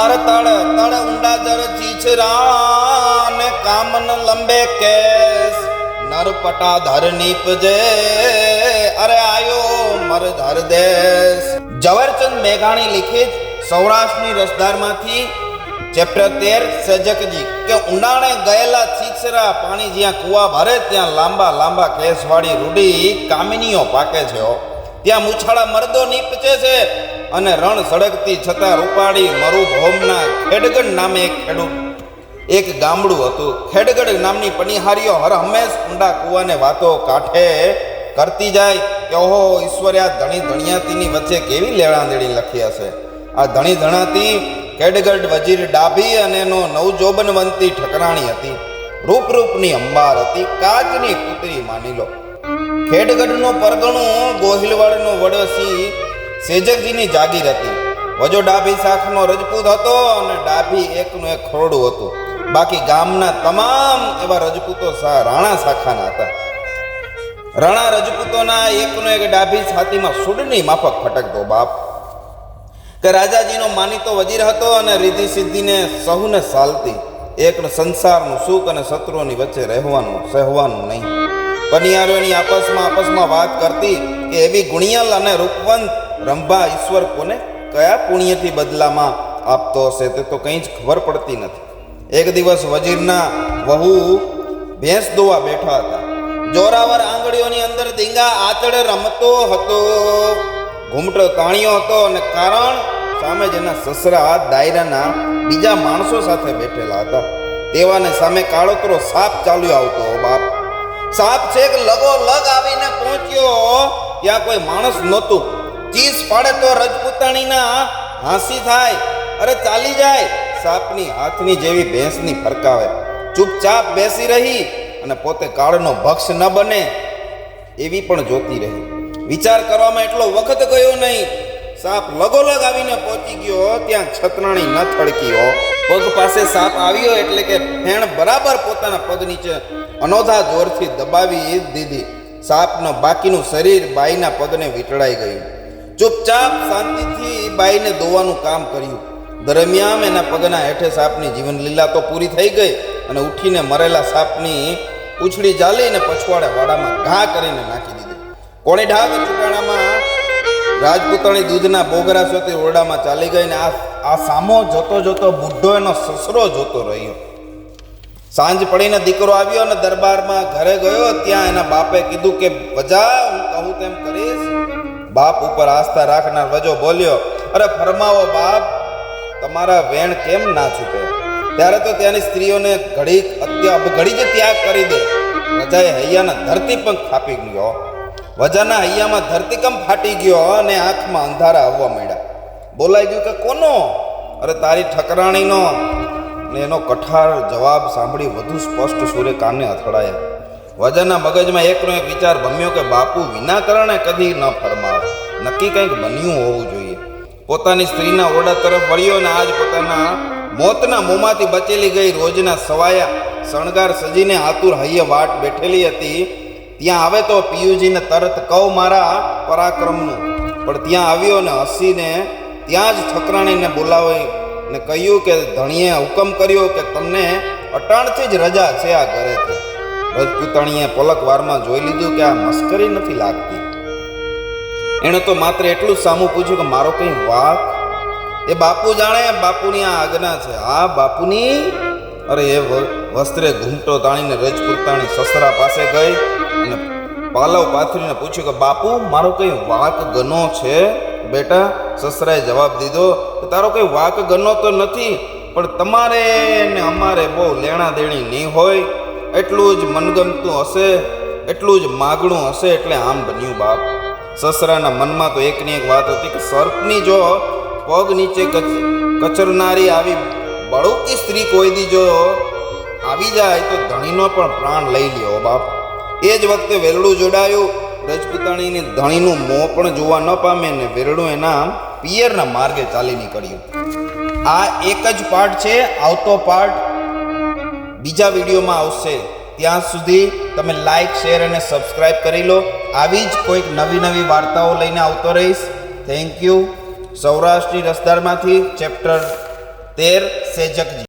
અર તળ તળ ઊંડા જર ચીચરા ને કામન લંબે કેસ નરપટા ધર નીપજે, અરે આયો મર ધર દેશ ઝવેરચંદ મેઘાણી લિખિત સૌરાષ્ટ્રની રસદારમાંથી ચેપ્ટર તેર, સજકજી, કે ઊંડાણે ગયેલા ચીચરા પાણી જ્યાં કુવા ભરે, ત્યાં લાંબા લાંબા કેસવાળી રૂડી કામિનીઓ પાકે છે. ત્યાં મુછાળા મર્દો નીપચે છે અને રણ સળગતી છતાં રૂપાળી મરુભોમના ખેડગઢ નામે એક ખેડૂત. એક ગામડું હતું. ખેડગઢ નામની પનિહારીઓ હર હંમેશ ઊંડા કુવાને વાતો કાંઠે કરતી જાય કે ઓહો, ઈશ્વરે આ ધણી ધણિયાતીની વચ્ચે કેવી લેણાદેણી લખી હશે? આ ધણી ધણાતી ખેડગઢ વજીર ડાભી અને એનો નવજોબનવંતી ઠકરાણી હતી. રૂપ રૂપની અંબાર હતી. કાચની પુત્રી માની લો. ખેડગઢનું પરગણું ગોહિલવાડનો વડોશી સેજકજીની જાગીર હતી. વજો ડાભી શાખનો રજપૂત હતો અને ડાભી એકનું એક ખરડું હતું. બાકી ગામના તમામ એવા રજપૂતો રાણા શાખાના હતા. રાણા રજપૂતોના એકનો એક ડાભી છાતીમાં સુડની માફક ફટકતો બાપ. કે રાજાજીનો માનીતો વજીર હતો અને રીધિ સિદ્ધિને સહુને સાલતી. એક સંસારનું સુખ અને શત્રુઓની વચ્ચે રહેવાનું, સહેવાનું નહીં. પનિયારોની આપસમાં આપસમાં વાત કરતી કે એવી ગુણિયલ અને રૂપવંત રંભા ઈશ્વર કોને કયા પુણ્યથી બદલામાં આપતો હશે તે તો કંઈ જ ખબર પડતી નથી. એક દિવસ વજીરના વહુ ભેંસ દોવા બેઠા હતા. જોરાવર આંગળીઓની અંદર ધીંગા આતડે રમતો હતો. ઘૂમટો તાણ્યો હતો અને કારણ સામે જેના સસરા દાયરાના બીજા માણસો સાથે બેઠેલા હતા. તેવાને સામે કાળોતરો સાપ ચાલ્યો આવતો, બાપ સાપ છેક લગો લગ આવીને પહોંચ્યો. ત્યાં કોઈ માણસ નહોતું. ચીસ પાડે તો રજપૂતાણીના હાંસી થાય. અરે ચાલી જાય. સાપની હાથની જેવી ભેંસની ફરકાવે. ચૂપચાપ બેસી રહી અને પોતે કાળનો ભક્ષ ન બને એવી પણ જોતી રહી. વિચાર કરવામાં એટલો વખત ગયો નહીં. સાપ લગોલગ આવીને પહોંચી ગયો. ત્યાં છતરાણી ન થડકીઓ પગ પાસે સાપ આવ્યો એટલે કે ફેણ બરાબર પોતાના પગ નીચે અનોધા જોરથી દબાવી દીધી. સાપનો બાકીનું શરીર બાઈના પગને વીંટળાઈ ગયું. ચૂપચાપ શાંતિથી બાઈને દોવાનું કામ કર્યું. દરમિયાન એના પગના હેઠે સાપની જીવન લીલા તો પૂરી થઈ ગઈ અને ઉઠીને મરેલા સાપની પૂંછડી જાલીને પછવાડે વાડામાં ઘા કરીને નાખી દીધી. કોણી ઢાક ચૂંટાણામાં રાજપૂતાણી દૂધના બોગરા સોતી ઓરડામાં ચાલી ગઈ ને આ આ સામો જોતો જોતો બુઢો એનો સસરો જોતો રહ્યો. સાંજ પડીને દીકરો આવ્યો અને દરબારમાં ઘરે ગયો. ત્યાં એના બાપે કીધું કે વજા હું કહું તેમ કરીશ. બાપ ઉપર આસ્થા રાખનાર વજો બોલ્યો, અરે ફરમાવો બાપ, તમારા વેણ કેમ ના છૂટે? ત્યારે તો ત્યાંની સ્ત્રીઓને ઘડી અત્યા ઘડી જ ત્યાગ કરી દે. વજાએ હૈયાના ધરતી પણ ખાપી ગયો. વજાના હૈયામાં ધરતીકંપ ફાટી ગયો અને આંખમાં અંધારા આવવા માંડ્યા. બોલાઈ ગયું કે કોનો? અરે તારી ઠકરાણીનો. ને એનો કઠાર જવાબ સાંભળી વધુ સ્પષ્ટ સૂર્ય કાને અથડાયા. વજનના મગજમાં એકનો એક વિચાર ભમ્યો કે બાપુ વિના કારણે કદી ન ફરમાવે. નક્કી કંઈક બન્યું હોવું જોઈએ. પોતાની સ્ત્રીના ઓરડા તરફ વળ્યો અને આજ પોતાના મોતના મોંમાંથી બચેલી ગઈ રોજના સવાયા શણગાર સજીને આતુર હૈયે વાટ બેઠેલી હતી. ત્યાં આવે તો પિયુજીને તરત કહું મારા પરાક્રમનું. પણ ત્યાં આવ્યો ને હસીને ત્યાં જ ઠકરાણીને બોલાવી ને કહ્યું કે ધણીએ હુકમ કર્યો કે તમને અટાણથી જ રજા છે આ ઘરેથી. રજપૂતાણીએ પલક વારમાં જોઈ લીધું કે આ મસ્કરી નથી લાગતી. એણે તો માત્ર એટલું સામું પૂછ્યું કે મારો કંઈ વાક? એ બાપુ જાણે બાપુની આ આજ્ઞા છે. આ બાપુની? અરે એ વસ્ત્રે ઘૂમટો તાણીને રજપૂતાણી સસરા પાસે ગઈ અને પાલવ પાથરીને પૂછ્યું કે બાપુ, મારો કંઈ વાક ગનો છે? બેટા, સસરાએ જવાબ દીધો કે તારો કંઈ વાક ગનો તો નથી, પણ તમારે ને અમારે બહુ લેણા દેણી નહીં હોય. એટલું જ મનગમતું હશે, એટલું જ માગણું હશે એટલે આમ બન્યું બાપ. સસરાના મનમાં તો એકની એક વાત હતી કે સર્પની જો પગ નીચે કચ- કચરનારી આવી બળુકી સ્ત્રી કોઈ દી જો આવી જાય તો ધણીનો પણ પ્રાણ લઈ લ્યો બાપ. એ જ વખતે વેલડું જોડાયું રજપૂતાણીને ધણીનું મોં પણ જોવા ન પામે ને વેરડું એના પિયરના માર્ગે ચાલી નીકળ્યું. આ એક જ પાઠ છે, આવતો પાઠ બીજા વિડીયોમાં આવશે. ત્યાં સુધી તમે લાઈક, શેર અને સબસ્ક્રાઇબ કરી લો. આવી જ કોઈક નવી નવી વાર્તાઓ લઈને આવતો રહીશ. થેન્ક યુ સૌરાષ્ટ્રની રસદારમાંથી ચેપ્ટર તેર, સેજકજી.